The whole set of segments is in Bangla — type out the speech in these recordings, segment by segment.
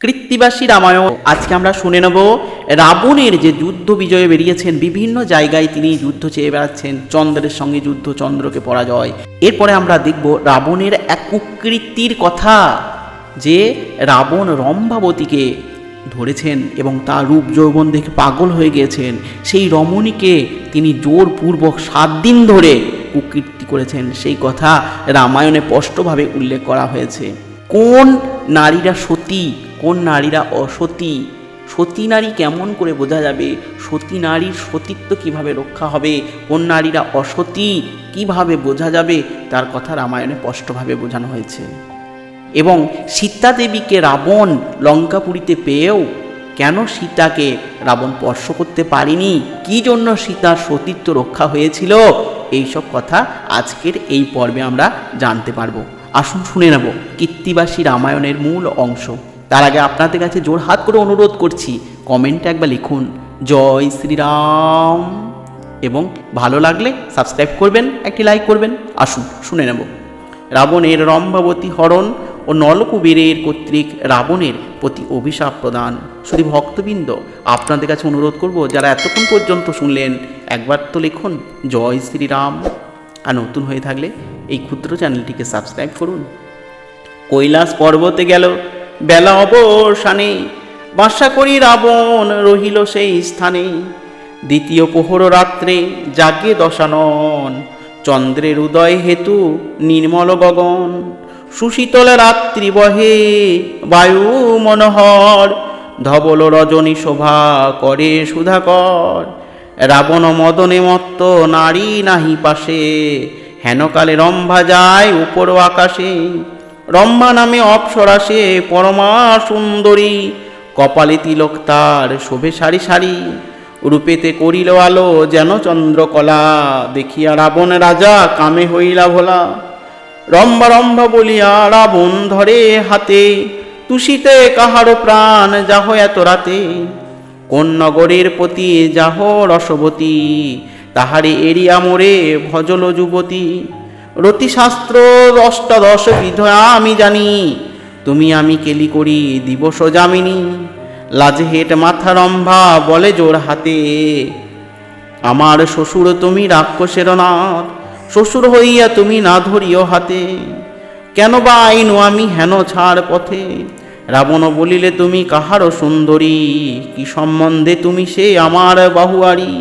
কৃত্তিবাসী রামায়ণ। আজকে আমরা শুনে নেব, রাবণের যে যুদ্ধ বিজয়ে বেরিয়েছেন, বিভিন্ন জায়গায় তিনি যুদ্ধ চেয়ে বেড়াচ্ছেন, চন্দ্রের সঙ্গে যুদ্ধ, চন্দ্রকে পরাজয়। এরপরে আমরা দেখব রাবণের এক কুকৃতির কথা, যে রাবণ রম্ভাবতীকে ধরেছেন এবং তার রূপ যৌবন দেখে পাগল হয়ে গিয়েছেন। সেই রমণীকে তিনি জোরপূর্বক সাত দিন ধরে কুকীর্তি করেছেন। সেই কথা রামায়ণে স্পষ্টভাবে উল্লেখ করা হয়েছে। কোন নারীরা সতী? কোন নারীরা অসতী? সতী নারী কেমন করে বোঝা যাবে? সতী নারীর সতীত্ব কীভাবে রক্ষা হবে? কোন নারীরা অসতী? কীভাবে বোঝা যাবে? তার কথা রামায়ণে স্পষ্টভাবে বোঝানো হয়েছে। এবং সীতা দেবীকে রাবণ লঙ্কাপুরীতে পেয়েও কেন সীতাকে রাবণ স্পর্শ করতে পারেনি? কি জন্য সীতার সতীত্ব রক্ষা হয়েছিল? এইসব কথা আজকের এই পর্বে আমরা জানতে পারব। আসুন শুনে নেব কীর্তিবাসী রামায়ণের মূল অংশ। তার আগে আপনাদের কাছে জোর হাত করে অনুরোধ করছি কমেন্টে একবার লিখুন, জয় শ্রীরাম। এবং ভালো লাগলে সাবস্ক্রাইব করবেন, একটি লাইক করবেন। আসুন, শুনে নেব। রাবণের রম্ভাবতী হরণ ও নলকুবেরের কর্তৃক রাবণের প্রতি অভিশাপ প্রদান। শুধু ভক্তবৃন্দ, আপনাদের কাছে অনুরোধ করব, যারা এতক্ষণ পর্যন্ত শুনলেন, একবার তো লিখুন, জয় শ্রীরাম। আর নতুন হয়ে থাকলে এই ক্ষুদ্র চ্যানেলটিকে সাবস্ক্রাইব করুন। কৈলাস পর্বতে গেল বেলা অবসানে বাসা করি রাবণ রহিল সেই স্থানে। দ্বিতীয় পোহর রাত্রে জাগে দশানন, চন্দ্রের উদয় হেতু নির্মল গগন। সুশীতল রাত্রি বহে, বায়ু মনোহর, ধবল রজনী শোভা করে সুধাকর। রাবণ মদনে মত্ত নারী নাহি পাশে, হেনকালে রম্ভা যায় উপর আকাশে। রম্ভা নামে অপসরাসে পরমা সুন্দরী। কপালে তিলক তার, শোভে সারি সারি। রূপেতে করিল আলো, যেন চন্দ্রকলা। দেখিয়া রাবণ রাজা কামে হইলা ভোলা। রম্ভা রম্ভা বলিয়া, রাবণ, ধরে হাতে। তুষিতে কাহারো প্রাণ, যাহ এত রাতে। কোন নগরের প্রতি যাহ রসবতী। তাহারে এরিয়া মোরে ভজল যুবতী। রতিশাস্ত্র অষ্টাদশ বিধ আমি জানি, তুমি আমি কেলি করি দিবস যামিনী। লাজে হেট মাথা রম্ভা, বলে জোর হাতে। আমার শ্বশুর তুমি রাক্ষসের নাথ শ্বশুর হইয়া তুমি না ধরিও হাতে। কেন বা আইনু আমি হেন ছাড় পথে? রাবণ বলিলে, তুমি কাহারও সুন্দরী, কি সম্বন্ধে তুমি সে আমার বাহুয়ারি?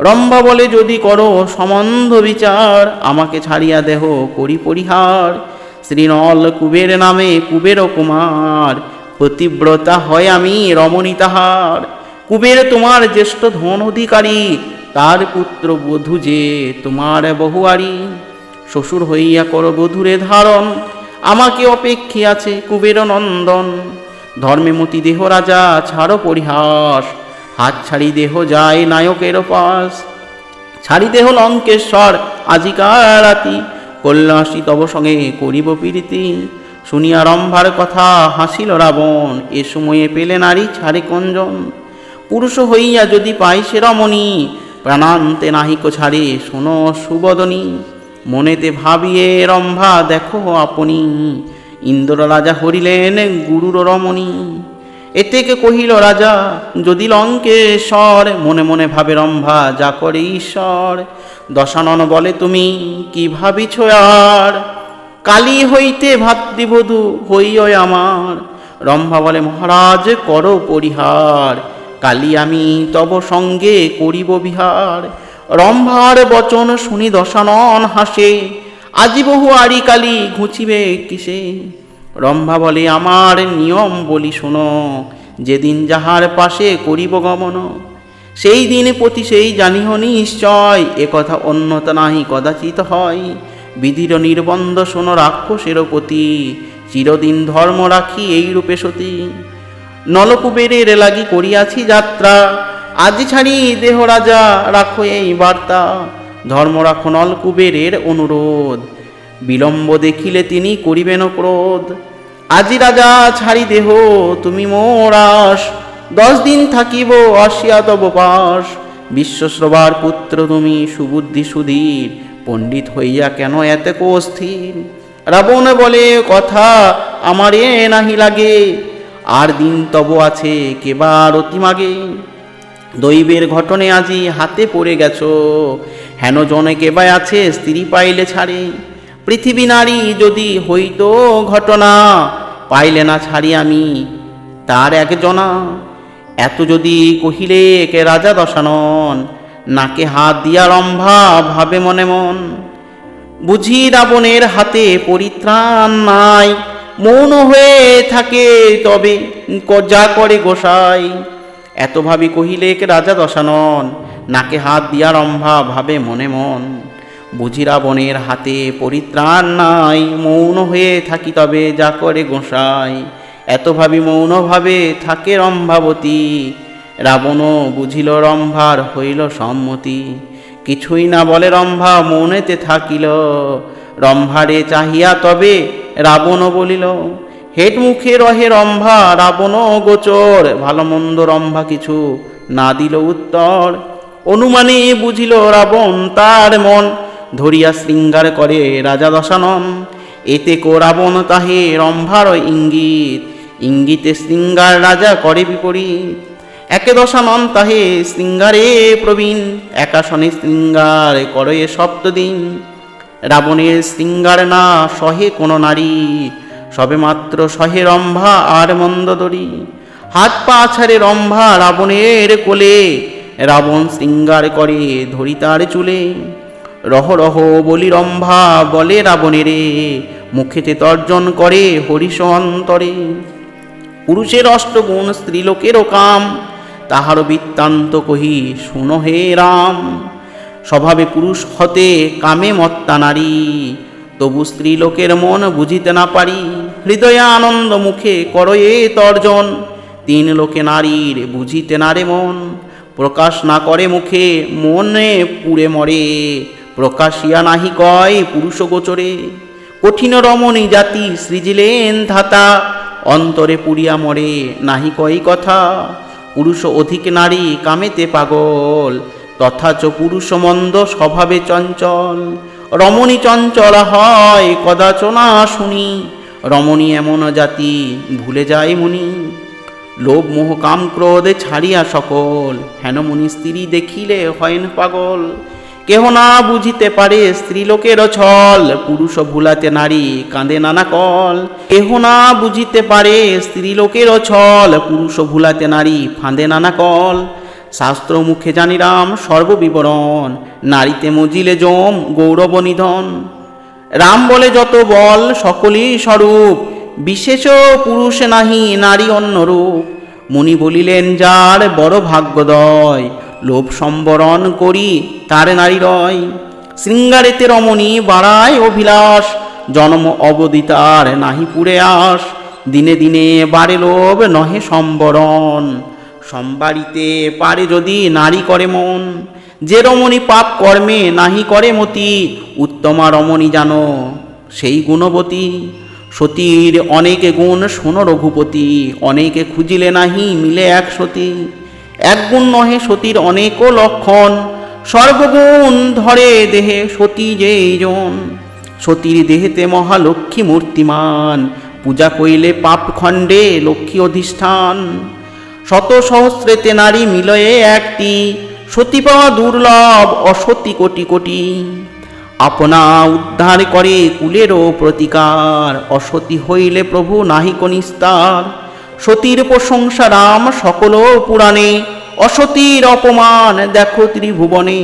রম্ভা বলে যদি করো সম্বন্ধ বিচার, আমাকে ছাড়িয়া দেহ করি পরিহার। শ্রীনল কুবের নামে কুবের কুমার, পতিব্রতা হয় আমি রমণী তাহার। কুবের তোমার জ্যেষ্ঠ ধন অধিকারী, তার পুত্র বধূ যে তোমার বহুয়ারি। শ্বশুর হইয়া কর বধূরে ধারণ, আমাকে অপেক্ষী আছে কুবের নন্দন। ধর্মে মতি দেহ রাজা, ছাড়ো পরিহাস। হাত ছাড়ি দেহ যায় নায়কের পাশ। ছাড়ি দেহ লঙ্কেশ্বর, আজিকার রাতি কল্যাণী তব সঙ্গে করিব প্রীতি। শুনিয়া রম্ভার কথা হাসিল রাবণ, এ সময়ে পেলে নারী ছাড়ে কঞ্জন। পুরুষ হইয়া যদি পাই সে রমণী, প্রাণান্তে নাহিক ছাড়ে শোনো সুবদনী। মনেতে ভাবিয়ে, রম্ভা দেখো আপনি। ইন্দ্র রাজা হরিলেন গুরুর রমণী। এতেকে কহিল, রাজা, যদি লঙ্কেশ্বর মনে মনে ভাবে রম্ভা, যা করে ঈশ্বর। দশানন বলে, তুমি কি ভাবিছ আর? কালী হইতে ভাতৃবধূ হইয় আমার। রম্ভা বলে, মহারাজ, করো পরিহার। কালী আমি তব সঙ্গে করিব বিহার। রম্ভার বচন শুনি দশানন হাসে, আজি বহু আরি কালী ঘুচিবে কিসে? রম্ভা বলে, আমার নিয়ম বলি শোনো, যেদিন যাহার পাশে করিব গমন, সেই দিন প্রতি সেই জানিহ নিশ্চয়, এ কথা অন্যতা নাহি কদাচিত হয়। বিধির নির্বন্ধ শোনো রাক্ষসের প্রতি, চিরদিন ধর্ম রাখি এই রূপে সতী। নলকুবেরের লাগি করিয়াছি যাত্রা, আজি ছাড়ি দেহ রাজা রাখো এই বার্তা। ধর্ম রাখো নলকুবেরের অনুরোধ, বিলম্ব দেখিলে তিনি করিবেন ক্রোধ। আজি রাজা ছাড়ি দেহ, তুমি মোরাস দশ দিন থাকিব, আসিয়া তব পাশ। বিশ্বশ্রবার পুত্র তুমি, সুবুদ্ধি সুধীর। পণ্ডিত হইয়া কেন এত অস্থির রাবণ বলে, কথা আমারে নাহি লাগে। আর দিন তব আছে কেবার অতিমাগে দৈবের ঘটনে আজি হাতে পড়ে গেছ। হেন জনে কেবা আছে, স্ত্রী পাইলে ছাড়ে। পৃথিবী নারী যদি হইতো ঘটনা পাইলে না ছাড়ি আমি। তার একজনা এত যদি কহিলে কে রাজা দশানন, নাকে হাত দিয়া রম্ভা ভাবে মনে মন। বুঝি রাবণের হাতে পরিত্রাণ নাই, মৌন হয়ে থাকে তবে যা করে গোসাই। এত ভাবি কহিলে কে রাজা দশানন, নাকে হাত দিয়া রম্ভা ভাবে মনে মন। বুঝি রাবণের হাতে পরিত্রাণ নাই, মৌন হয়ে থাকি তবে যা করে গোসাই। এত ভাবি মৌনভাবে থাকে রম্ভাবতী। রাবণ বুঝিল রম্ভার হইল সম্মতি। কিছুই না বলে রম্ভা মনেতে থাকিল। রম্ভারে চাহিয়া তবে রাবণ বলিল, হেট মুখে রহে রম্ভা রাবণ গোচর। ভালো মন্দ রম্ভা কিছু না দিল উত্তর। অনুমানে বুঝিল রাবণ তার মন ধরিয়া শৃঙ্গার করে রাজা দশানন এতে কো রাবণ তাহে রম্ভার ইঙ্গিত, ইঙ্গিতে শৃঙ্গার রাজা করে বিপরীত। একে দশানন তাহে শৃঙ্গারে প্রবীণ একাশনে শৃঙ্গার করে সপ্তদিন রাবণের শৃঙ্গার না সহে কোনো নারী, সবে মাত্র সহে রম্ভা আর মন্দদরি হাত পা ছাড়ে রম্ভা রাবণের কোলে, রাবণ শৃঙ্গার করে ধরি তার চুলে। রহ রহ বলি রম্ভা বলে রাবণেরে মুখেতে তর্জন করে হরিষ অন্তরে পুরুষের অষ্টগুণ, স্ত্রীলোকেরও কাম। তাহার বৃত্তান্ত কহি, শুনো হে রাম। স্বভাবে পুরুষ হতে কামে মত্তা নারী। তবু স্ত্রীলোকের মন বুঝিতে না পারি। হৃদয়ে আনন্দ মুখে করয়ে তর্জন। তিন লোকে নারীর বুঝিতে না রে মন। প্রকাশ না করে মুখে, মনে পুড়ে মরে। প্রকাশিয়া নাহি কয় পুরুষ গোচরে। কঠিন রমণী জাতি সৃজিলেন ধাতা, অন্তরে পুরিয়া মরে, নাহি কই কথা। পুরুষ অধিক নারী কামেতে পাগল, তথাচ পুরুষ মন্দ স্বভাবে চঞ্চল। রমণী চঞ্চল হয় কদাচ না শুনি, রমণী এমন জাতি ভুলে যায় মুনি। লোভ মোহ কাম ক্রোধে ছাড়িয়া সকল, হেন মুনি স্ত্রী দেখিলে হয়েন পাগল। কেহ না বুঝিতে পারে স্ত্রীলোকের ছল। পুরুষ ভুলাতে নারী কাঁদে নানা কল। কেহ না বুঝিতে পারে স্ত্রীলোকের ছল। পুরুষ ভুলাতে নারী ফাঁদে নানা কল। শাস্ত্র মুখে জানিরাম সর্ববিবরণ। নারীতে মজিলে জম গৌরব নিধন। রাম বলে যত বল, সকলই স্বরূপ। বিশেষ পুরুষ নাহি, নারী অন্যরূপ। মুনি বলিলেন, যার বড় ভাগ্যদয় লোভ সম্বরণ করি, তার নারী রয়। শৃঙ্গারেতে রমণী বাড়ায় অভিলাষ, জন্ম অবদিতার নাহি পুরে আস। দিনে দিনে বাড়ে লোভ, নহে সম্বরণ। সম্বারিতে পারে যদি নারী করে মন, যে রমণী পাপ কর্মে নাহি করে মতি, উত্তমা রমণী জানো সেই গুণবতী। সতীর অনেক গুণ শোনো রঘুপতি, অনেকে খুঁজিলে নাহি মিলে এক সতী। এক গুণ নহে সতীর অনেকও লক্ষণ। সর্বগুণ ধরে দেহে সতী যেইজন। সতীর দেহেতে মহালক্ষ্মী মূর্তিমান। পূজা কইলে পাপ খণ্ডে লক্ষ্মী অধিষ্ঠান। শত সহস্রেতে নারী মিলয়ে একটি। সতী পাওয়া দুর্লভ অসতী কোটি কোটি। আপনা উদ্ধার করে কুলেরও প্রতিকার। অসতী হইলে প্রভু নাহি কনিস্তার। সতীর প্রশংসা রাম সকল পুরাণে। অসতীর অপমান দেখো ত্রিভুবনে।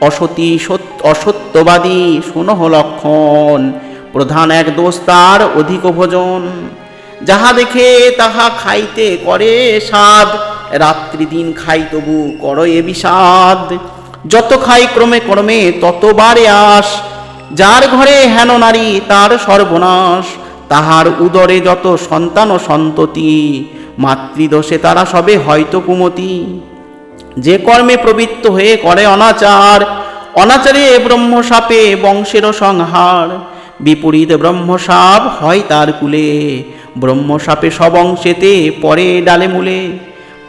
অসতী সত্য অসত্যবাদী শুনহ লক্ষণ, প্রধান এক দোষ তার অধিক ভোজন। যাহা দেখে তাহা খাইতে করে স্বাদ রাত্রি দিন খাই তবু কর এ বিষাদ। যত খাই ক্রমে ক্রমে তত বারে আস যার ঘরে হেন নারী তার সর্বনাশ। তাহার উদরে যত সন্তান ও সন্ততি, মাতৃদোষে তারা সবে হয়তো কুমতি। যে কর্মে প্রবৃত্ত হয়ে করে অনাচার, অনাচারে ব্রহ্মসাপে বংশের সংহার। বিপরীত ব্রহ্মসাপ হয় তার কুলে, ব্রহ্মসাপে সবংশেতে পরে ডালে মূলে।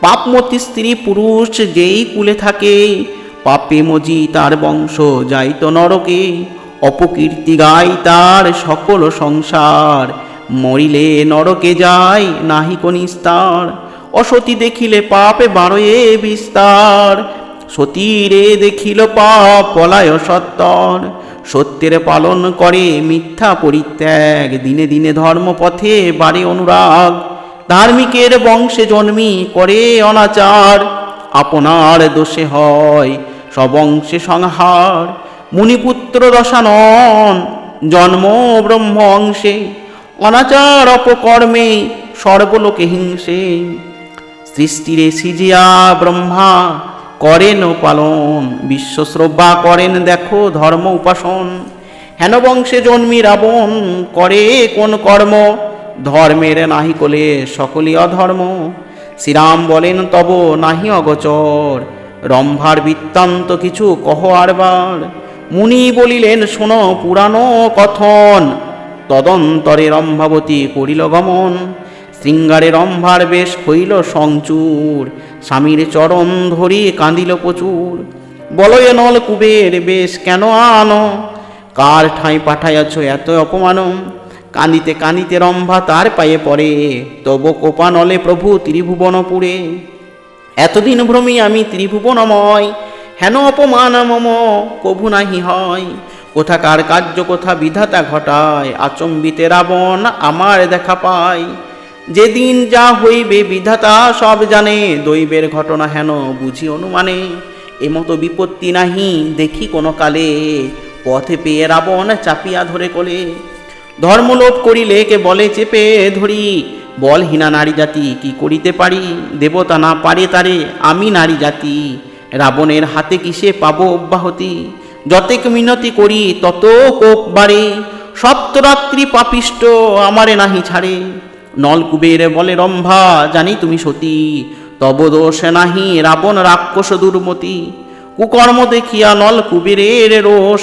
পাপমতি স্ত্রী পুরুষ যেই কুলে থাকে, পাপে মজি তার বংশ যাইত নরকে। অপকীর্তি গায় তার সকল সংসার। মরিলে নরকে যায়, নাহি নিস্তার অসতী দেখিলে পাপে বারোয়ে বিস্তার। সতীরে দেখিল পাপ পলায় সত্তর। সত্যের পালন করে মিথ্যা পরিত্যাগ। দিনে দিনে ধর্মপথে বাড়ে অনুরাগ। ধার্মিকের বংশে জন্মি করে অনাচার। আপনার দোষে হয় সবংশে সংহার। মুনিপুত্র দশানন জন্ম ব্রহ্ম অংশে অনাচার অপকর্মে সর্বলোকে হিংসে। সৃষ্টিরে সিজিয়া ব্রহ্মা, করেন পালন। বিশ্বশ্রব্বা করেন, দেখো ধর্ম উপাসন। হেন বংশে জন্মি রাবণ করে কোন কর্ম? ধর্মের নাহি কোলে সকলই অধর্ম। শ্রীরাম বলেন, তব নাহি অগচর। রম্ভার বৃত্তান্ত কিছু কহ আরবার মুনি বলিলেন, শোনো, পুরানো কথন। তদন্তরে রম্ভাবতী করিল গমন। শৃঙ্গারে রম্ভার বেশ হইল সংচুর। স্বামীর চরণ ধরি কাঁদিল প্রচুর। বলয়ে নল কুবের বেশ কেন আনো? কার ঠাঁই পাঠাইয়াছ এত অপমান? কাঁদিতে কাঁদিতে রম্ভা তার পায়ে পড়ে। তব কোপানলে প্রভু ত্রিভুবনপুরে। এতদিন ভ্রমি আমি ত্রিভুবনময়। হেন অপমান মম কভু নাহি হয়। কোথাকার কার্য, কোথা বিধাতা ঘটায়, আচম্বিতে রাবণ আমার দেখা পায়। যেদিন যা হইবে বিধাতা সব জানে, দৈবের ঘটনা হেন বুঝি অনুমানে। এমতো বিপত্তি নাহি, দেখি কোনো কালে। পথে পেয়ে রাবণ চাপিয়া ধরে কোলে। ধর্মলোপ করিলে কে বলে চেপে ধরি। বলহীনা নারী জাতি কি করিতে পারি? দেবতা না পারে তারে, আমি নারী জাতি রাবণের হাতে কিসে পাবো অব্যাহতি? যতেক মিনতি করি তত কোপ বাড়ে। সপ্তরাত্রি পাপিষ্ট আমারে নাহি ছাড়ে। নলকুবের বলে, রম্ভা, জানি তুমি সতী। তব দোষ নাহি রাবণ রাক্ষস দুর্মতি। কুকর্ম দেখিয়া নল কুবেরের রোষ।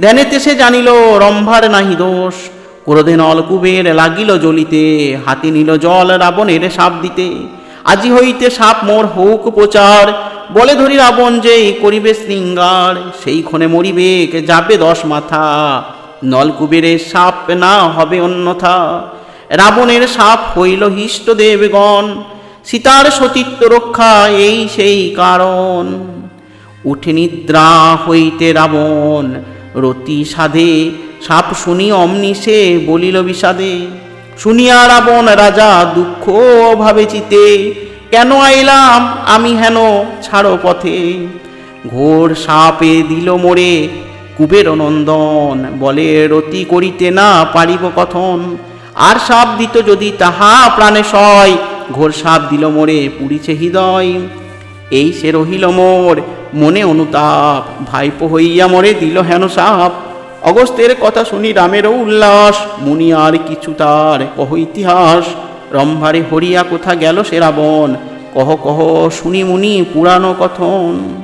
ধ্যানেতে সে জানিল, রম্ভার নাহি দোষ। ক্রোধে নল কুবের লাগিল জ্বলিতে। হাতে নিল জল রাবণের সাপ দিতে। আজি হইতে সাপ মোর হৌক প্রচার। বলে ধরি রাবণ যে করিবে শৃঙ্গার, সেই ক্ষণে মরিবে, কে যাবে দশ মাথা। নলকুবেরের সাপ না হবে অন্যথা। রাবণের সাপ হইল হিষ্ট দেবগণ সীতার সতীত্ব রক্ষা এই সেই কারণ। উঠে নিদ্রা হইতে রাবণ, রতি সাধে, সাপ শুনি অমনি সে বলিল বিষাদে। শুনিয়া রাবণ রাজা দুঃখ ভাবে চিতে কেন আইলাম? আমি হেন ছাড়ো পথে। ঘোর সাপে দিল মোরে কুবের নন্দন। বলে, রতি করিতে না পারিব কথন। আর সাপ দিত যদি তাহা প্রাণে সয়, ঘোর সাপ দিল মোরে পুরিছে হৃদয়। এই সে রহিল মোর মনে অনুতাপ। ভাইপো হইয়া মরে দিল হেন সাপ। অগস্তের কথা শুনি রামেরও উল্লাস। মুনি আর কিছু তার কহ ইতিহাস। রম্ভারে হরিয়া কোথা গেল সে রাবণ? কহ কহ, শুনি মুনি, পুরানো কথন।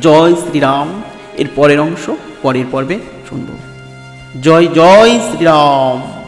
জয় শ্রীরাম, এর পরের অংশ, পরের পর্বে শুনব। জয় জয় শ্রীরাম।